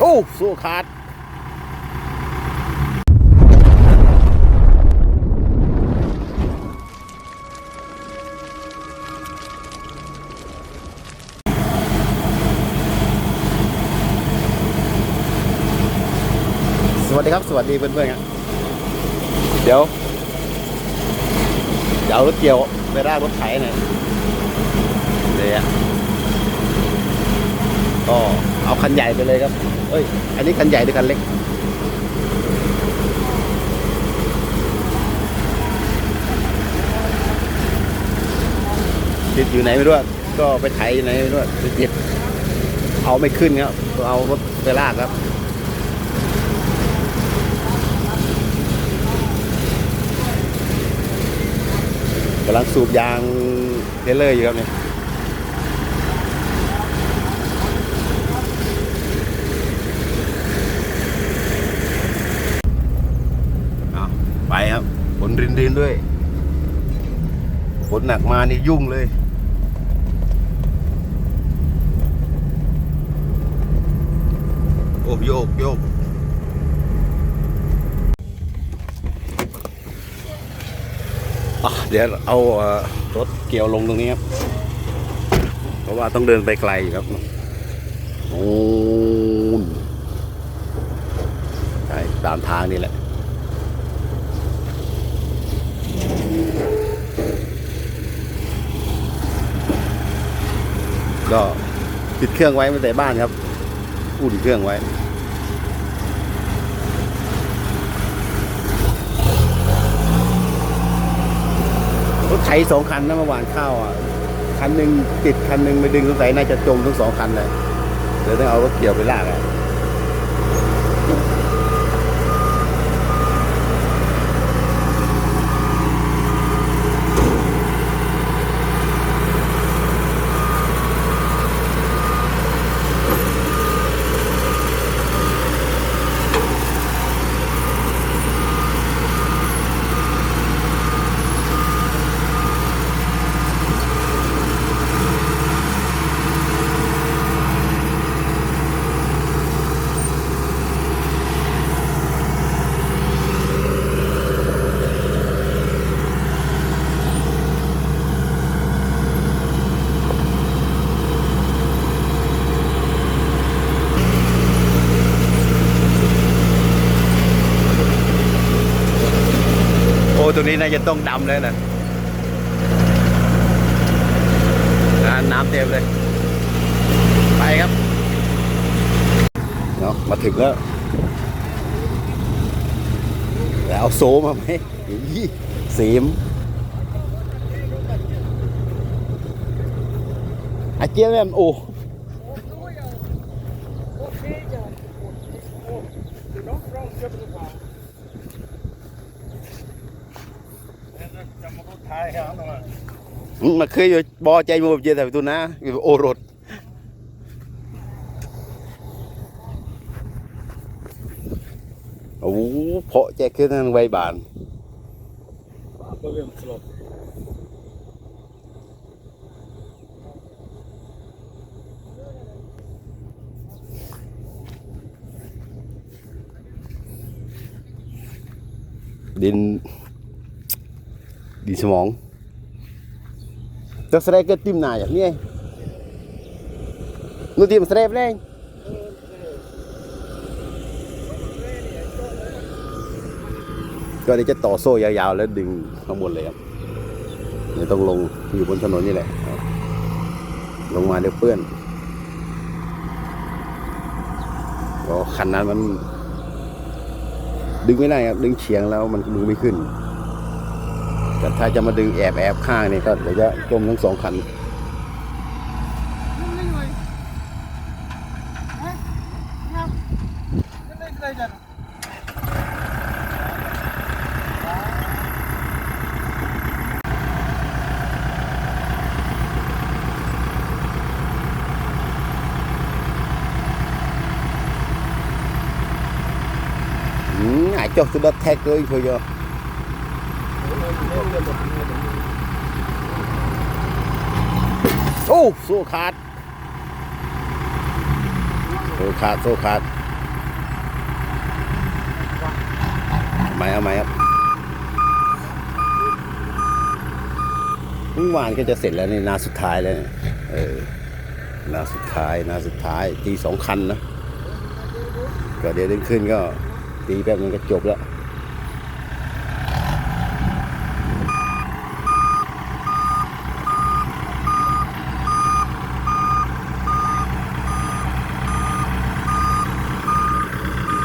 โอ้สู้ขาดสวัสดีครับ สวัสดีเพื่อนๆครับเดี๋ยวเดี๋ยวรถเกี่ยวไปรากรถไถหน่อย เดี๋ยวก็เอาคันใหญ่ไปเลยครับ เอ้ย อันนี้คันใหญ่หรือคันเล็ก ติดอยู่ไหนไม่รู้อะก็ไปไถอยู่ไหนไม่รู้อะไปเจ็บเอาไม่ขึ้นครับก็เอารถไปลากครับกำลังสูบยางเทเลอร์อยู่ครับเนี่ยเอาไปครับฝน รินรินด้วยฝนหนักมานี่ยุ่งเลย โอ้โยกโยกอะเดี๋ยวเอารถเกี่ยวลงตรงนี้ครับ เพราะว่าต้องเดินไปไกลครับโอ้ใช่ตามทางนี่แหละ ก็ปิดเครื่องไว้ไม่แต่บ้านครับ อุ่นเครื่องไว้รถไถสองคันนะเมื่อวานข้าวอะคันหนึ่งติดคันหนึ่งไปดึงสงสัยน่าจะจมทั้งสองคันเลยเดี๋ยวต้องเอารถเกี่ยวไปลากอะโอ้ต รงนี้น่าจะต้องดำเลยนะอ่าน้ำเต็มเลย ไปครับเนาะมาถึงแล้วแล้วเอาโซมาไหมอีสีมอาเจียนแม่มโอ้ มันเคยอยู่บอใจมูบเจแต่ตัวนะอยู่โอรสโอ้โหเพาะแจขึ้นนั่นไวบานดิน ดินสมองจะแสดงก็ติมหนาอย่างนี้นู่นติมสดงแรงก็เดี๋ยวจะต่อโซ่ยาวๆ แล้วดึงข้างบนเลยครับเดี๋ยวต้องลงอยู่บนถนนนี่แหละ ลงมาเดี๋ยวเปื้อนก็คันนั้นมัน ดึงไม่ได้ครับ ดึงเฉียงแล้วมันดึงไม่ขึ้น แต่ถ้าจะมาดึงแอบแอบข้างนี่ก็เดี๋ยวจะจมทั้งสองคัน Ừ, ai cho tôi đất thét ơi thôi giờ อ้ โซ่ขาดโซ่ขาดโซ่ขาดเอาไหมเอาไหมครับเมื่อวานก็จะเสร็จแล้วนี่นาสุดท้ายแล้วเนี่ยเออนาสุดท้ายนาสุดท้ายตีสองคันนะก็เดี๋ยวเดินขึ้นก็ตีแป๊บนึงก็จบแล้ว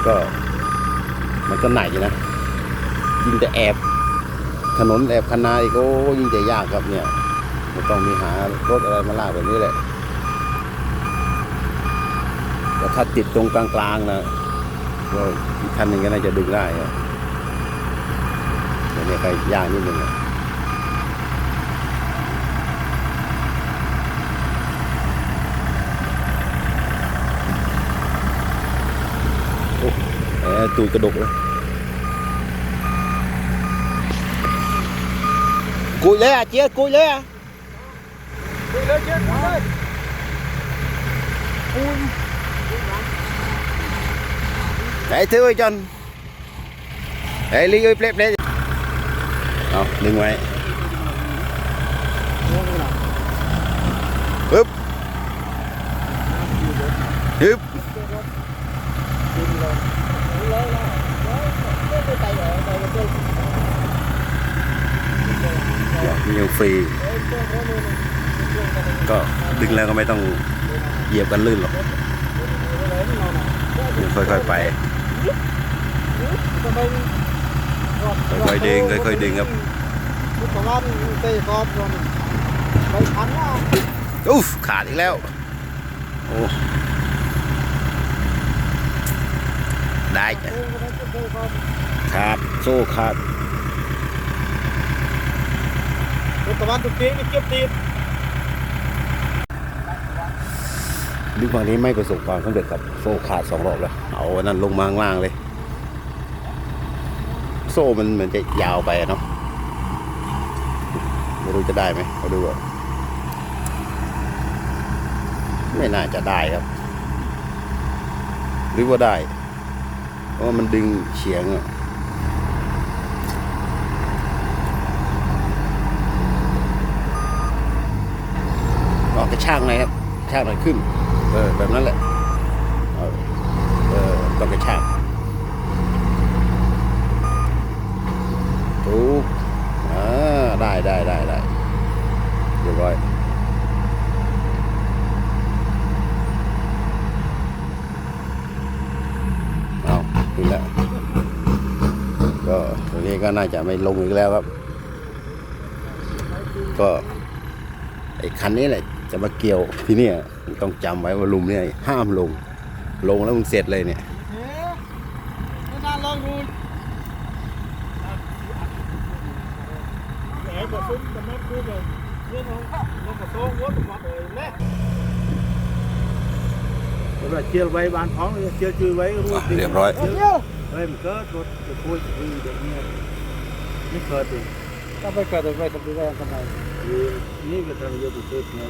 ก็มั นไหนนะ ยิ่งจะแอบ ถนนแอบคันนาอีกโอ้ยิ่งจะยากครับเนี่ยมันต้องมีหารถอะไรมาลากแบบนี้แหละแต่ถ้าติดตรงกลางๆนะก็อีกคันหนึ่งก็น่าจะดึงได้ครับแต่เนี่ยก็ยากนิดนึงอะโอ้แหมตูดกระดกเลย กุยเลยอะเจี๊ยบกุยเลยอะ Để thứ ơi chân Để lý ơi plép plép Đâu, đừng ngoài Húp Húp Dạ, nhiều phì ก็ดึงแล้วก็ไม่ต้องเหยียบกันลื่นหรอกยังค่อยๆไปค่อยๆดึงค่อยๆดึงครับประมาณเตะกอบก่อนไปพันว่าอุ๊ฟขาดอีกแล้วโอ้ได้จ้ะเตะก็ได้เตะกอบโซ่ขาด ประมาณตุกเตียงนี่เก็บตีนดึงฝั่งนี้ไม่ประสบความสำเร็จครับโซ่ขาดสองรอบแล้ว เอาอันนั้นลงมาข้างล่างเลย โซ่มันเหมือนจะยาวไปเนาะไม่รู้จะได้ไหมเขาดูก่อนไม่น่าจะได้ครับ หรือว่าได้ เพราะมันดึงเฉียงอะออกกระ ชากหน่อยครับกระชากหน่อยขึ้น เออแบบนั้นแหละเออเออต้องกระชากถูกอ่าได้ได้ได้ได้เรียบร้อยเอาขึ้นแล้วก็ตรงนี้ก็น่าจะไม่ลงอีกแล้วครับ ก็ไอ้คันนี้แหละ จะมาเกี่ยวที่เนี่ยต้องจำไว้ว่าลุมเนี่ยห้ามลง ลงแล้วมึงเสร็จเลยเนี่ยเฮ้ยไม่น่าลองดูแหมบอกซุ้มกับแม่พูดเลยเรื่องของเรื่องของโซ่วัดมาเลยแม่เราเชียร์ไว้บานท้องเลยเชียร์จือไว้รู้เรียบร้อยเฮ้ยมันเกิดรถจะคุยคุยเด็กเนี่ยไม่เกิดดิก็ไม่เกิดแต่ไม่ทำได้ทำไมนี่ก็ทำเยอะสุดๆเนี่ย